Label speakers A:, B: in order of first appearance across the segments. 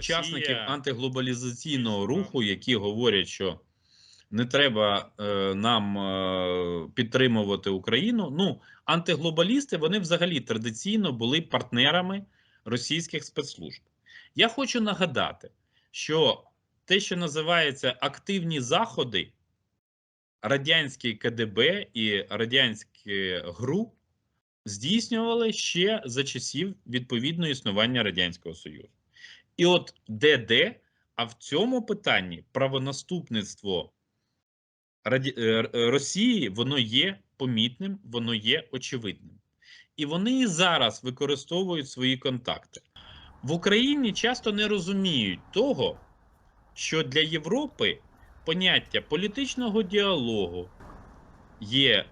A: учасників антиглобалізаційного руху, які говорять, що не треба е, нам е, підтримувати Україну. Ну, антиглобалісти вони взагалі традиційно були партнерами російських спецслужб. Я хочу нагадати, що те, що називається активні заходи, радянське КДБ і радянське ГРУ здійснювали ще за часів відповідного існування Радянського Союзу. І от ДД, а в цьому питанні правонаступництво е, е, Росії воно є помітним, воно є очевидним. І вони і зараз використовують свої контакти. В Україні часто не розуміють того, що для Європи поняття політичного діалогу є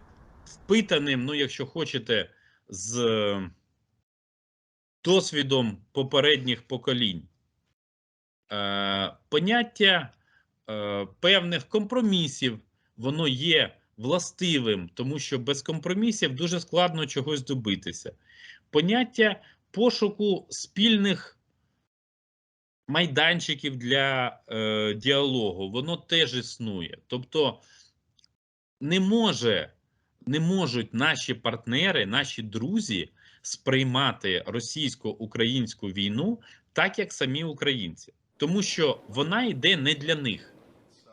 A: впитаним, ну, якщо хочете, з досвідом попередніх поколінь. Е, Поняття е, певних компромісів, воно є властивим, тому що без компромісів дуже складно чогось добитися. Поняття пошуку спільних майданчиків для е, діалогу, воно теж існує. Тобто не може, не можуть наші партнери, наші друзі сприймати російсько-українську війну так, як самі українці, тому що вона йде не для них.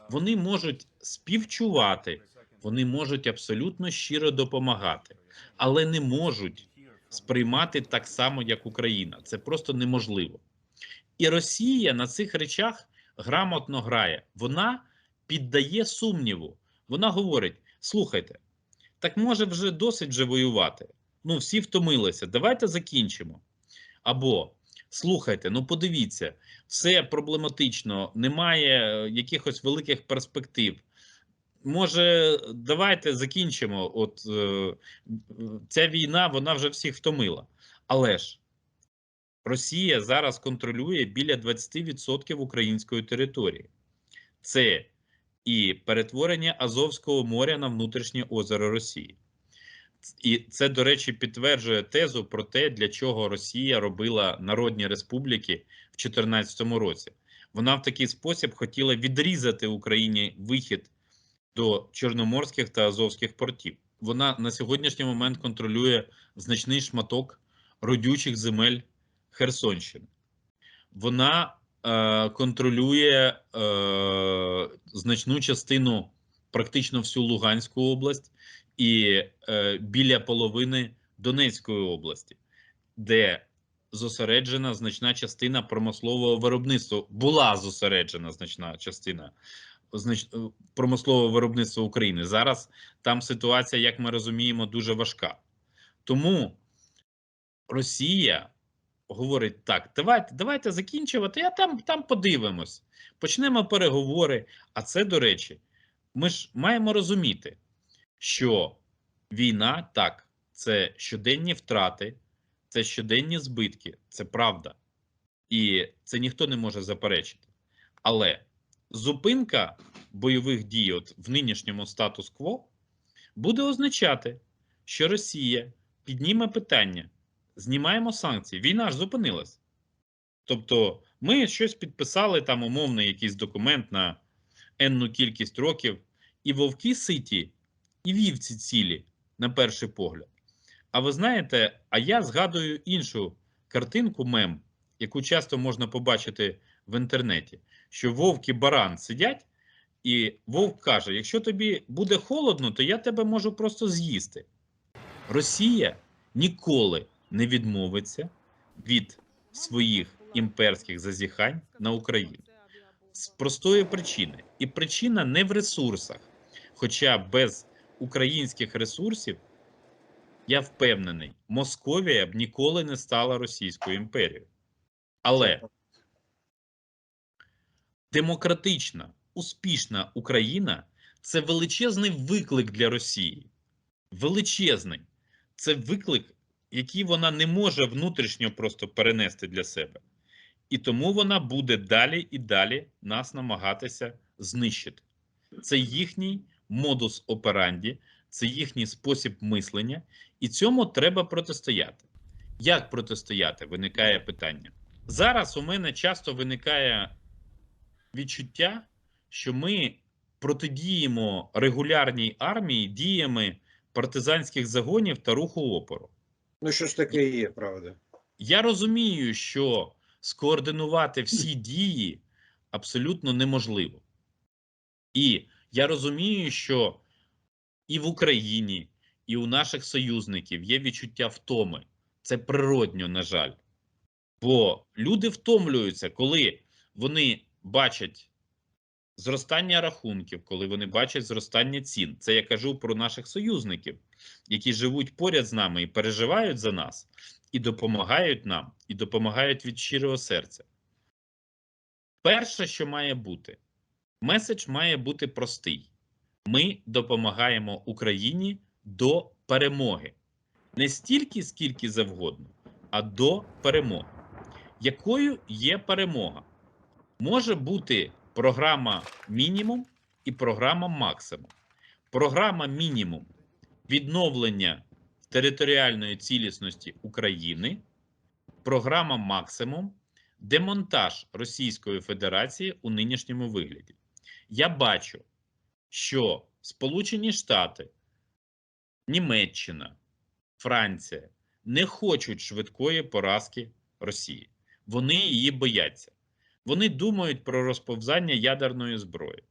A: Вони можуть співчувати, вони можуть абсолютно щиро допомагати, але не можуть сприймати так само, як Україна. Це просто неможливо. І Росія на цих речах грамотно грає. Вона піддає сумніву. Вона говорить: слухайте, так може вже досить вже воювати. Ну, всі втомилися. Давайте закінчимо. Або слухайте, ну подивіться, все проблематично, немає е, якихось великих перспектив. Може, давайте закінчимо. От е, ця війна, вона вже всіх втомила. Але ж Росія зараз контролює біля 20% української території. Це і перетворення Азовського моря на внутрішнє озеро Росії. І це, до речі, підтверджує тезу про те, для чого Росія робила народні республіки в 2014 році. Вона в такий спосіб хотіла відрізати Україні вихід до Чорноморських та Азовських портів. Вона на сьогоднішній момент контролює значний шматок родючих земель Херсонщини. Вона е, контролює е, значну частину, практично всю Луганську область і е, біля половини Донецької області, де зосереджена значна частина промислового виробництва. Була зосереджена значна частина знач... промислового виробництва України. Зараз там ситуація, як ми розуміємо, дуже важка. Тому Росія говорить: так, давайте давайте закінчувати, а там, там подивимось. Почнемо переговори. А це, до речі, ми ж маємо розуміти, що війна так, це щоденні втрати, це щоденні збитки, це правда. І це ніхто не може заперечити. Але зупинка бойових дій от в нинішньому статус-кво буде означати, що Росія підніме питання: знімаємо санкції. Війна ж зупинилась. Тобто, ми щось підписали там умовний якийсь документ на енну кількість років, і вовки ситі, і вівці цілі, на перший погляд. А ви знаєте, а я згадую іншу картинку мем, яку часто можна побачити в інтернеті що вовк і баран сидять, і вовк каже: якщо тобі буде холодно, то я тебе можу просто з'їсти. Росія ніколи не відмовиться від своїх імперських зазіхань на Україну з простої причини. І причина не в ресурсах. Хоча без українських ресурсів, я впевнений, Московія б ніколи не стала Російською імперією. Але демократична, успішна Україна це величезний виклик для Росії. Величезний. Це виклик, який вона не може внутрішньо просто перенести для себе. І тому вона буде далі і далі нас намагатися знищити. Це їхній модус операнді, це їхній спосіб мислення, і цьому треба протистояти. Як протистояти? Виникає питання. зараз у мене часто виникає відчуття, що ми протидіємо регулярній армії діями партизанських загонів та руху опору.
B: Ну, що ж таке є, правда.
A: Я розумію, що скоординувати всі дії абсолютно неможливо. І я розумію, що і в Україні, і у наших союзників є відчуття втоми. Це природньо, на жаль. Бо люди втомлюються, коли вони бачать зростання рахунків, коли вони бачать зростання цін. Це я кажу про наших союзників, які живуть поряд з нами і переживають за нас, і допомагають нам, і допомагають від щирого серця. Перше, що має бути, меседж має бути простий: ми допомагаємо Україні до перемоги. Не стільки, скільки завгодно, а до перемоги. Якою є перемога? Може бути програма мінімум і програма максимум. Програма мінімум відновлення територіальної цілісності України, програма максимум демонтаж Російської Федерації у нинішньому вигляді. Я бачу, що Сполучені Штати, Німеччина, Франція не хочуть швидкої поразки Росії. Вони її бояться. Вони думають про розповзання ядерної зброї.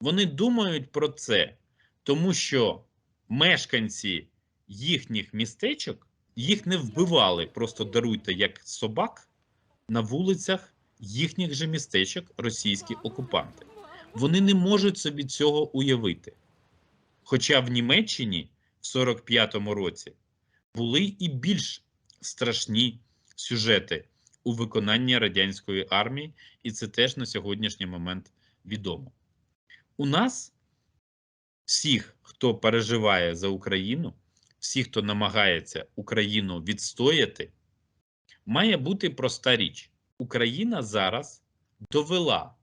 A: Вони думають про це, тому що мешканці їхніх містечок їх не вбивали, просто даруйте як собак на вулицях їхніх же містечок російські окупанти. Вони не можуть собі цього уявити. Хоча в Німеччині в 45-му році були і більш страшні сюжети у виконанні радянської армії, і це теж на сьогоднішній момент відомо. У нас всіх, хто переживає за Україну, всі, хто намагається Україну відстояти, має бути проста річ: Україна зараз довела,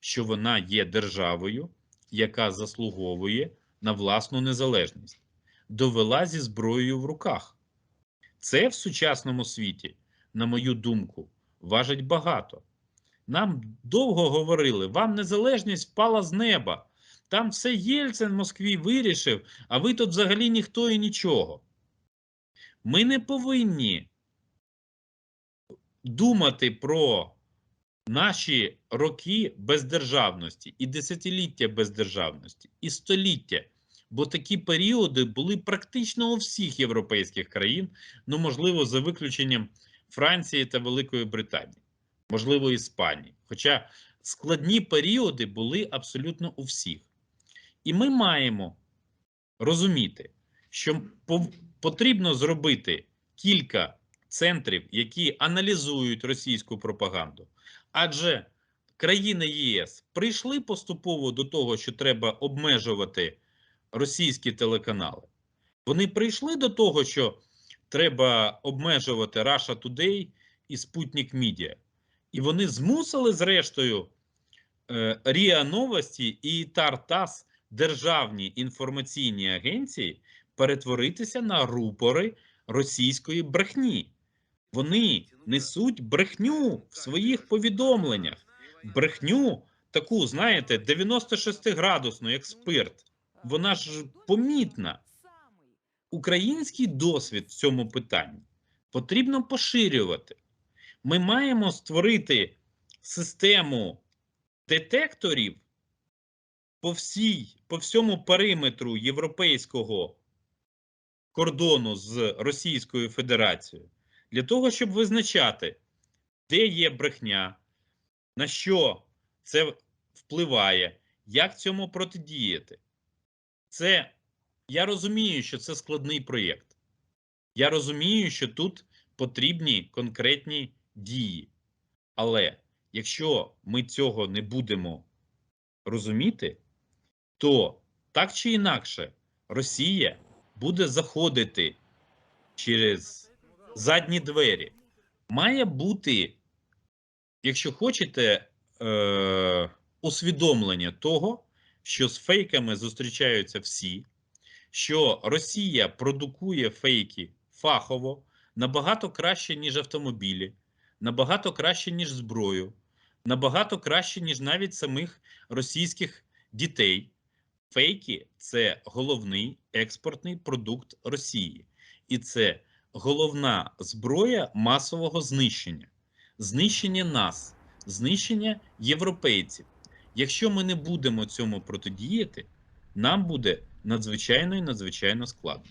A: що вона є державою, яка заслуговує на власну незалежність, довела зі зброєю в руках. Це в сучасному світі, на мою думку, важить багато. Нам довго говорили, вам незалежність впала з неба. Там все Єльцин в Москві вирішив, а ви тут взагалі ніхто і нічого. Ми не повинні думати про наші роки бездержавності і десятиліття бездержавності, і століття. Бо такі періоди були практично у всіх європейських країн, ну, можливо, за виключенням Франції та Великої Британії, можливо, Іспанії. Хоча складні періоди були абсолютно у всіх. І ми маємо розуміти, що потрібно зробити кілька центрів, які аналізують російську пропаганду. Адже країни ЄС прийшли поступово до того, що треба обмежувати російські телеканали. Вони прийшли до того, що треба обмежувати Russia Today і Sputnik Media. І вони змусили, зрештою, е, РІА Новості і Тартас, державні інформаційні агенції, перетворитися на рупори російської брехні. Вони несуть брехню в своїх повідомленнях. Брехню таку, знаєте, 96-градусну, як спирт. Вона ж помітна. Український досвід в цьому питанні потрібно поширювати. Ми маємо створити систему детекторів по всій, по всьому периметру європейського кордону з Російською Федерацією для того, щоб визначати, де є брехня, на що це впливає, як цьому протидіяти. Це я розумію, що це складний проєкт. Я розумію, що тут потрібні конкретні дії. Але якщо ми цього не будемо розуміти, то так чи інакше Росія буде заходити через задні двері. Має бути, якщо хочете, е- усвідомлення того, що з фейками зустрічаються всі, що Росія продукує фейки фахово набагато краще, ніж автомобілі, набагато краще, ніж зброю, набагато краще, ніж навіть самих російських дітей. Фейки це головний експортний продукт Росії, і це головна зброя масового знищення, знищення нас, знищення європейців. Якщо ми не будемо цьому протидіяти, нам буде надзвичайно і надзвичайно складно.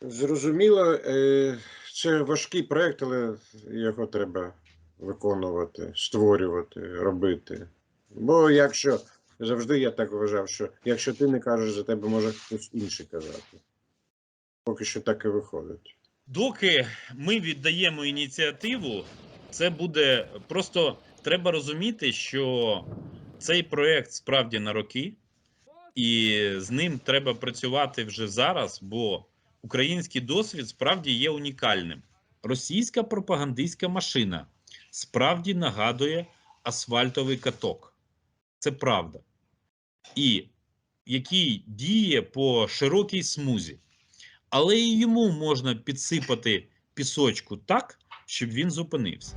B: Зрозуміло, е, це важкий проект, але його треба виконувати, створювати, робити. Бо якщо завжди я так вважав, що якщо ти не кажеш за тебе, може хтось інший казати. Поки що так і виходить.
A: Доки ми віддаємо ініціативу, це буде просто треба розуміти, що цей проект справді на роки, і з ним треба працювати вже зараз, бо український досвід справді є унікальним. Російська пропагандистська машина справді нагадує асфальтовий каток. Це правда. І який діє по широкій смузі. Але і йому можна підсипати пісочку так, щоб він зупинився.